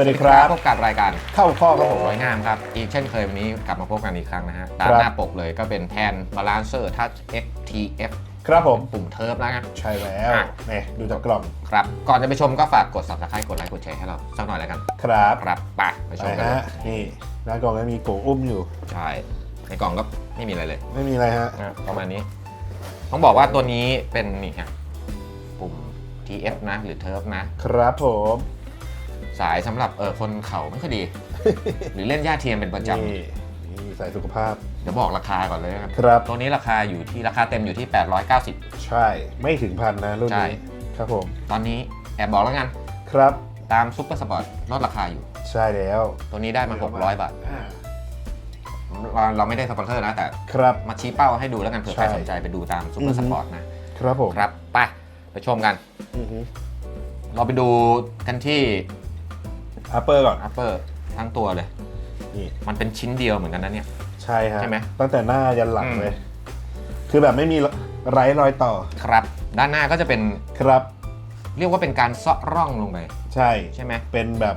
สวัสดีครับ พบกับรายการเข้าข้อครับผมสวยงามครับ อีกเช่นเคยวันนี้กลับมาพบกันอีกครั้งนะฮะครัตาบมหน้าปกเลยก็เป็นแทน Balancer Touch XTF ครับผมปุ่มเทิร์ฟแล้วกันใช่แล้วอะเนี่ยดูจากกล่องครับ ก่อนจะไปชมก็ฝากกด subscribe กดไลค์กดแชร์ให้เราสักหน่อยแล้วกัน ครับครับไปไปชไปมกันเลฮะยนี่หน้ากล่องก็มีโกอุ้มอยู่ ใช่ ในกล่องก็ไม่มีอะไรเลย ไม่มีอะไรฮะนะประมาณนี้ต้องบอกว่าตัวนี้เป็นนี่ฮะปุ่ม TF นะหรือเทิร์ฟนะครับผม สายสำหรับเออคนเข่าไม่ค่อยดี หรือเล่นหญ้าเทียมเป็นประจำ นี่นี่ใส่สุขภาพ เดี๋ยวบอกราคาก่อนเลยนะครับ ครับ ตัวนี้ราคาอยู่ที่ราคาเต็มอยู่ที่ 890 ใช่ ไม่ถึงพันนะรุ่นใช่ นี้ ครับผม ตอนนี้แอบบอกแล้วกัน ครับ ตามซุปเปอร์สปอร์ตลดราคาอยู่ ใช่แล้วตัวนี้ได้มา 600 บาท อ่าเราเราไม่ได้สปอนเซอร์นะ แต่ครับ มาชี้เป้าให้ดูแล้วกันเผื่อใครใช่ สนใจไปดูตามซุปเปออืร์อสฮึปอร์ตนะครับผมครับไปไปชมกัน อือฮึเราไปดูกันที่ อัปเปอร์ก่อน upper ทั้งตัวเลย นี่ มันเป็นชิ้นเดียวเหมือนกันนะเนี่ย ใช่ฮะใช่ไหมตั้งแต่หน้ายันหลังอืม เลย คือแบบไม่มีไร้รอยต่อ ครับ ด้านหน้าก็จะเป็นครับ เรียกว่าเป็นการเซาะร่องลงไป ใช่ ใช่ไหมเป็นแบบ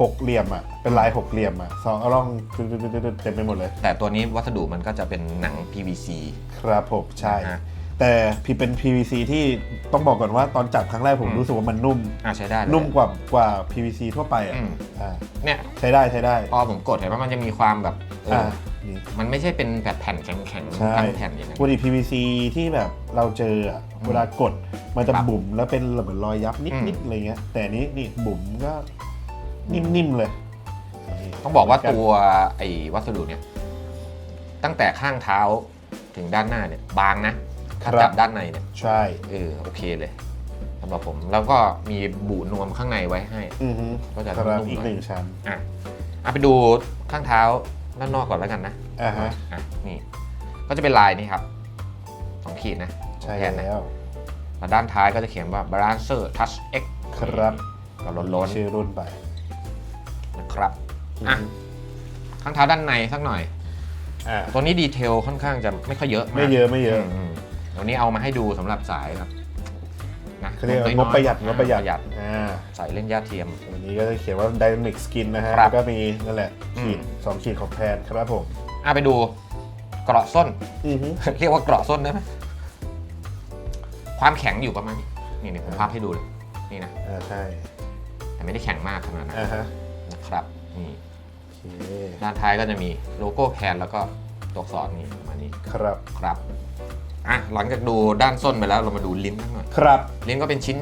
หกเหลี่ยมอะ เป็นลายหกเหลี่ยมอะสองร่องเต็มไปหมดเลย แต่ตัวนี้วัสดุมันก็จะเป็นหนัง PVC ครับผม ใช่ นะฮะ แต่พี่เป็น PVC ที่ต้องบอกก่อนว่าตอนจับครั้งแรกผมอืม รู้สึกว่ามันนุ่ม อะใช้ได้เลย นุ่มกว่ากว่า PVC ทั่วไปอะอืม อ่าเนี่ยใช้ได้ใช้ได้พอผมกดเห็นว่ามันจะมีความแบบเอออ่าอนี่ มันไม่ใช่เป็นแบบแผ่นแข็งๆใช่ทั้งแผ่นอย่างนั้น ปกติ PVC ที่แบบเราเจออะเวลากดมันจะครับบุ๋มแล้วเป็นเหมือนรอยยับอืนิดม ๆอะไรเงี้ย แต่อันนี้นี่บุ๋มก็นิ่มๆเลยนี่ต้องบอกว่าตัวไอ้วัสดุเนี่ย ตั้งแต่ข้างเท้าถึงด้านหน้าเนี่ย บางนะ ถ้าจับด้านในเนี่ยใช่เออโอเคเลยสำหรับผมแล้วก็มีบูนวมข้างในไว้ให้ อือฮึก็จะครับนุ่มๆอีกหน่อยหนึ่งชั้นอะเอาไปดูข้างเท้าด้านนอกก่อนแล้วกันนะอ่าฮะอะนี่ก็จะเป็นลายนี้ครับสองขีดนะใช่แทนนะแล้วแล้วด้านท้ายก็จะเขียนว่า Balancer Touch X ครับก็ล้นชื่อรุ่นไปๆนะครับอืออะฮึข้างเท้าด้านในสักหน่อย อ่าตัวนี้ดีเทลค่อนข้างจะไม่ค่อยเยอะากไม่เยอะไม่เยอะมๆ วันนี้เอามาให้ดูสำหรับสายครับนะเขาเรียกว่าน้งอบประหยัดอ่างบประหยัดประหยัดอ่าใส่เล่นหญ้าเทียม วันนี้ก็จะเขียนว่า Dynamic Skin นะฮะครับแล้วก็มีนั่นแหละอืมขีดสองขีดของแพนครับผมอะไปดูเกราะส้น อือฮึ เรียกว่าเกราะส้นได้ไหมความแข็งอยู่ประมาณนี้นี่นี่ผมภาพให้ดูเลย นี่นะ อ่าใช่แต่ไม่ได้แข็งมากขนาดนั้นอ่าฮะนะครับนี่โอเคด้านท้ายก็จะมีโลโก้แคนแล้วก็ตัวอักษรนี่ประมาณนี้ครับครับ อะหลังจากดูด้านส้นไปแล้วเรามาดูลิ้นกันหน่อยครับ ลิ้นก็เป็นชิ้น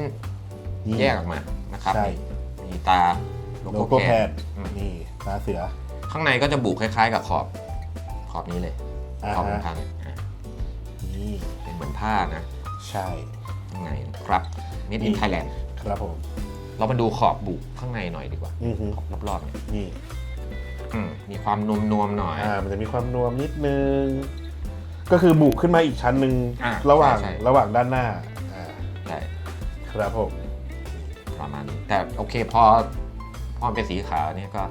แยกออกมานะครับใช่นี่มีตาโลโลโก้โก้แคแพนนอืมนี่ตาเสือข้างในก็จะบุคล้ายๆ กับขอบขอบนี้เลยอ่าขอบฮะทางอะนี่เป็นเหมือนผ้านะใช่ ข้างในนะครับนิดนี่อินไทยแลนด์ครับผมเรามาดูขอบบุข้างในหน่อยดีกว่าอือฮึขอบรอบๆเนี่ยนี่อืมมีความนวมๆหน่อย อ่ามันจะมีความนวมนิดนึง ก็คือบุขึ้นมาอีกชั้นหนึ่งอ่าระหว่างใช่ใช่ ระหว่างด้านหน้าอ่าใช่ครับผมประมาณนี้แต่โอเคพอพอมันเป็นสีขาวเนี่ยก็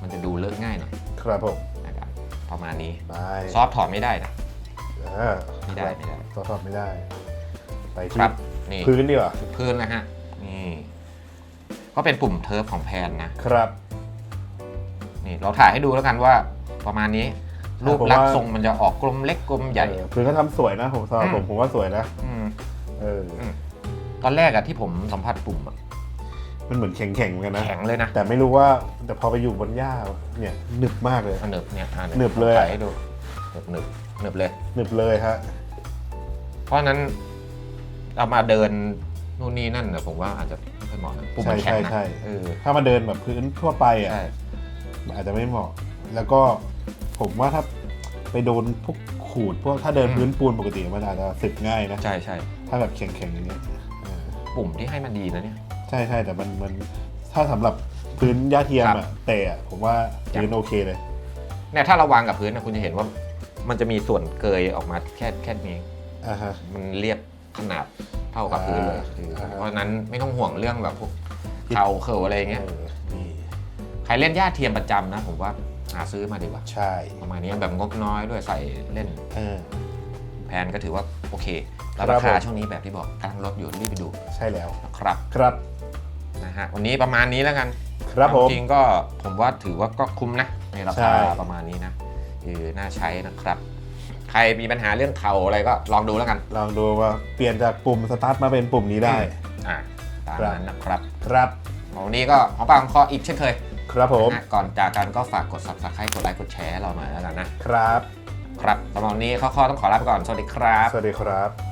มันจะดูเลิกง่ายหน่อยครับผมนะครับประมาณนี้ไปซอฟต์ถอดไม่ได้นะ อ่าไม่ได้ไม่ได้ ซอสอบไม่ได้ไปคที่รับนี่พื้นดีกว่าพื้นนะฮะนี่ก็เป็นปุ่มเทิร์ฟของแพนนะ ครับ นี่เราถ่ายให้ดูแล้วกันว่าประมาณนี้ค รับรูปลักษผมณ์ว่าทรงมันจะออกกลมเล็กกลมใหญ่เออพื้นก็ทำสวยนะผมสำหรับอืมผมผมว่าสวยนะมเออตอนแรกอะที่ผมสัมผัสปุ่มอะมันเหมือนแข็งๆเหมือนกันนะแข็งเลยนะ แต่ไม่รู้ว่าแต่พอไปอยู่บนหญ้าเนี่ยหนึบมากเลยมันหนึบเนี่ยอะหนึบเลยถ่ายให้ดูหนึบหนึบหนึบเลยหนึบเลยฮะเพราะฉะนั้นเรามาเดินนู่นนี่นั่นนะผมว่าอาจจะไม่ค่อยเหมาะนะปุ่มมันแข็งนะใช่ใช่เออถ้ามาเดินแบบพื้นทั่วไปอะใช่มันอาจจะไม่เหมาะ แล้วก็ ผมว่าถ้าไปโดนพวกขูดพวกถ้าเดินพื้นปูนปกติมันอาจจะสึกง่ายนะใช่ใช่ถ้าแบบแข็งๆอย่างเงี้ยเออปุ่มที่ให้มันดีนะเนี่ย ใช่ใช่แต่มันมันถ้าสำหรับพื้นหญ้าเทียมครัอะบเตะอะผมว่าพื้นโอเคเลยเนี่ยถ้าเราวางกับพื้นนะคุณจะเห็นว่า มันจะมีส่วนเกยออกมาแค่แค่นี้อ่าฮะมันเรียบขนาดเท่ากับพื้นเลยอ่าเอออ่าเพราะฉะนั้นไม่ต้องห่วงเรื่องแบบพวกเข่าเข่าอะไรอย่างเงี้ยเออนี่ใครเล่นหญ้าเทียมประจำนะผมว่า หาซื้อมาดีกว่า ใช่ประมาณนี้แบบงบน้อยด้วยใส่เล่นเออแพนก็ถือว่าโอเค แล้วครับราคาผมช่วงนี้แบบที่บอกกำลังลดอยู่รีบไปดูใช่แล้วนะครับครับนะฮะวันนี้ประมาณนี้แล้วกัน ครับผมจริงๆก็ผมว่าถือว่าก็คุ้มนะในราใช่คาประมาณนี้นะคือน่าใช้นะครับ ใครมีปัญหาเรื่องเข่าอะไรก็ลองดูแล้วกัน ลองดูว่าเปลี่ยนจากปุ่มสตาร์ทมาเป็นปุ่มนี้ได้อ่าตามครับนั้นนะครับ ครับวันนี้ก็ของปากของคออีกเช่นเคย ครับผมนะก่อนจากกันก็ฝากกด subscribe กดไลค์กดแชร์ให้เราหน่อยแล้วกันนะครับ ครับสำหรับวันนี้ข้อๆต้องขอลาไปก่อน สวัสดีครับ สวัสดีครับ